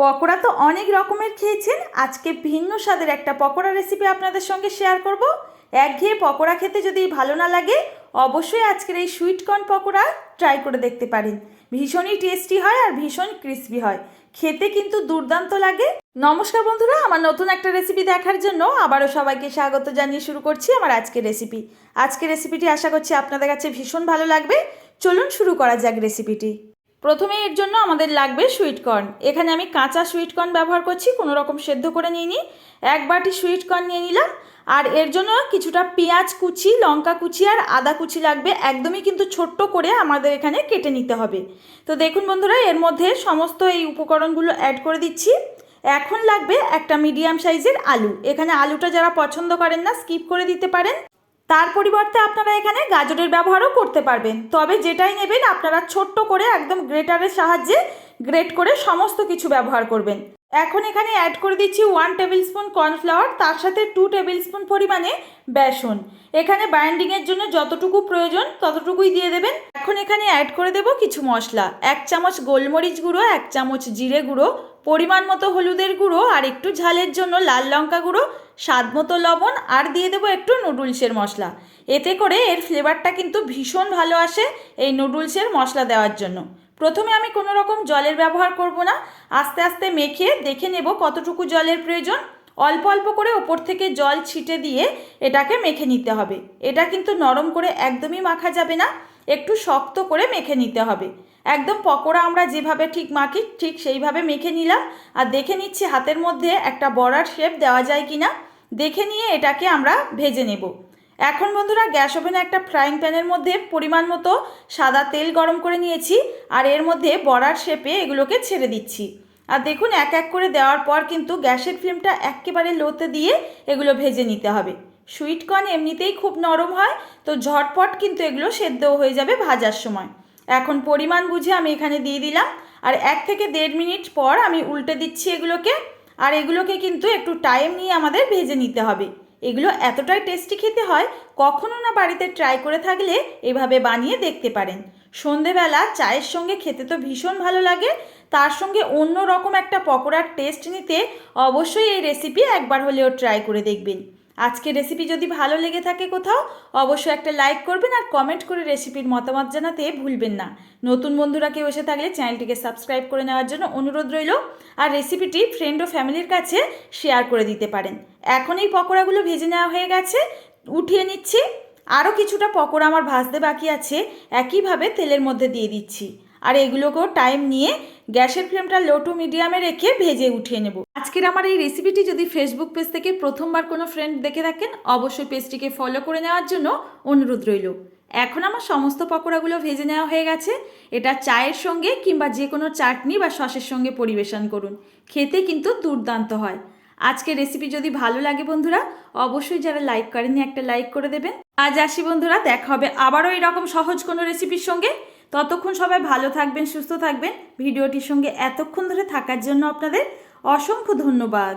পকোড়া তো অনেক রকমের খেয়েছেন। আজকে ভিন্ন স্বাদের একটা পকোড়া রেসিপি আপনাদের সঙ্গে শেয়ার করব। একঘেয়ে পকোড়া খেতে যদি ভালো না লাগে, অবশ্যই আজকের এই সুইটকর্ন পকোড়া ট্রাই করে দেখতে পারেন। ভীষণই টেস্টি হয় আর ভীষণ ক্রিস্পি হয়। খেতে কিন্তু দুর্দান্ত লাগে। নমস্কার বন্ধুরা, আমার নতুন একটা রেসিপি দেখার জন্য আবারও সবাইকে স্বাগত জানিয়ে শুরু করছি আমার আজকের রেসিপি আজকের রেসিপিটি আশা করছি আপনাদের কাছে ভীষণ ভালো লাগবে। চলুন শুরু করা যাক রেসিপিটি প্রথমে এর জন্য আমাদের লাগবে সুইটকর্ন এখানে আমি কাঁচা সুইটকর্ন ব্যবহার করছি, কোনো রকম সেদ্ধ করে নিইনি। এক বাটি সুইটকর্ন নিয়ে নিলাম, আর এর জন্য কিছুটা পেঁয়াজ কুচি, লঙ্কা কুচি আর আদা কুচি লাগবে। একদমই কিন্তু ছোট্ট করে আমাদের এখানে কেটে নিতে হবে। তো দেখুন বন্ধুরা, এর মধ্যে সমস্ত এই উপকরণগুলো অ্যাড করে দিচ্ছি। এখন লাগবে একটা মিডিয়াম সাইজের আলু। এখানে আলুটা যারা পছন্দ করেন না স্কিপ করে দিতে পারেন। তার পরিবর্তে আপনারা এখানে গাজরের ব্যবহারও করতে পারবেন। তবে যেটাই নেবেন, আপনারা ছোট্ট করে একদম গ্রেটারের সাহায্যে গ্রেট করে সমস্ত কিছু ব্যবহার করবেন। এখন এখানে অ্যাড করে দিচ্ছি ওয়ান টেবিল স্পুন কর্নফ্লাওয়ার তার সাথে টু টেবিল স্পুন পরিমাণে বেসন। এখানে বাইন্ডিংয়ের জন্য যতটুকু প্রয়োজন, ততটুকুই দিয়ে দেবেন। এখন এখানে অ্যাড করে দেব কিছু মশলা। এক চামচ গোলমরিচ গুঁড়ো, এক চামচ জিরে গুঁড়ো পরিমাণ মতো হলুদের গুঁড়ো আর একটু ঝালের জন্য লাল লঙ্কা গুঁড়ো, স্বাদ মতো লবণ, আর দিয়ে দেবো একটু নুডলসের মশলা। এতে করে এর ফ্লেভারটা কিন্তু ভীষণ ভালো আসে এই নুডলসের মশলা দেওয়ার জন্য। প্রথমে আমি কোনো রকম জলের ব্যবহার করব না। আস্তে আস্তে মেখে দেখে নেব কতটুকু জলের প্রয়োজন। অল্প অল্প করে ওপর থেকে জল ছিটে দিয়ে এটাকে মেখে নিতে হবে। এটা কিন্তু নরম করে একদমই মাখা যাবে না। একটু শক্ত করে মেখে নিতে হবে। একদম পকোড়া আমরা যেভাবে ঠিক মাখি, ঠিক সেইভাবে মেখে নিলাম। আর দেখে নিচ্ছি হাতের মধ্যে একটা বড়ার শেপ দেওয়া যায় কি না দেখে নিয়ে এটাকে আমরা ভেজে নেব। এখন বন্ধুরা, গ্যাস ওভেনে একটা ফ্রাইং প্যানের মধ্যে পরিমাণ মতো সাদা তেল গরম করে নিয়েছি। আর এর মধ্যে বড়ার শেপে এগুলোকে ছেড়ে দিচ্ছি। আর দেখুন, এক এক করে দেওয়ার পর কিন্তু গ্যাসের ফ্লেমটা একেবারে লোতে দিয়ে এগুলো ভেজে নিতে হবে। সুইট কর্ন এমনিতেই খুব নরম হয়, তো ঝটপট কিন্তু এগুলো সেদ্ধও হয়ে যাবে ভাজার সময়। এখন পরিমাণ বুঝে আমি এখানে দিয়ে দিলাম, আর এক থেকে দেড় মিনিট পর আমি উল্টে দিচ্ছি এগুলোকে, আর এগুলোকে কিন্তু একটু টাইম নিয়ে আমাদের ভেজে নিতে হবে। এগুলো এতটাই টেস্টি খেতে হয়, কখনো না বাড়িতে ট্রাই করে থাকলে এভাবে বানিয়ে দেখতে পারেন। সন্ধেবেলা চায়ের সঙ্গে খেতে তো ভীষণ ভালো লাগে, তার সঙ্গে অন্য রকম একটা পকোড়ার টেস্ট নিতে অবশ্যই এই রেসিপি একবার হলেও ট্রাই করে দেখবেন। আজকের রেসিপি যদি ভালো লেগে থাকে কোথাও, অবশ্যই একটা লাইক করবেন আর কমেন্ট করে রেসিপির মতামত জানাতে ভুলবেন না। নতুন বন্ধুরা কেউ এসে থাকলে চ্যানেলটিকে সাবস্ক্রাইব করে নেওয়ার জন্য অনুরোধ রইল আর রেসিপিটি ফ্রেন্ড ও ফ্যামিলির কাছে শেয়ার করে দিতে পারেন। এখন এই পকোড়াগুলো ভেজে নেওয়া হয়ে গেছে, উঠিয়ে নিচ্ছি। আরও কিছুটা পকোড়া আমার ভাজতে বাকি আছে, একইভাবে তেলের মধ্যে দিয়ে দিচ্ছি। আর এগুলোকেও টাইম নিয়ে গ্যাসের ফ্লেমটা লো টু মিডিয়ামে রেখে ভেজে উঠিয়ে নেব। আজকের আমার এই রেসিপিটি যদি ফেসবুক পেজ থেকে প্রথমবার কোনো ফ্রেন্ড দেখে থাকেন, অবশ্যই পেজটিকে ফলো করে নেওয়ার জন্য অনুরোধ রইল। এখন আমার সমস্ত পকোড়াগুলো ভেজে নেওয়া হয়ে গেছে। এটা চায়ের সঙ্গে কিংবা যে কোনো চাটনি বা সসের সঙ্গে পরিবেশন করুন। খেতে কিন্তু দুর্দান্ত হয়। আজকের রেসিপি যদি ভালো লাগে বন্ধুরা, অবশ্যই যারা লাইক করেননি একটা লাইক করে দেবেন। আজ আসি বন্ধুরা, দেখা হবে আবারও এরকম সহজ কোনো রেসিপির সঙ্গে। ততক্ষণ সবাই ভালো থাকবেন, সুস্থ থাকবেন। ভিডিওটির সঙ্গে এতক্ষণ ধরে থাকার জন্য আপনাদের অসংখ্য ধন্যবাদ।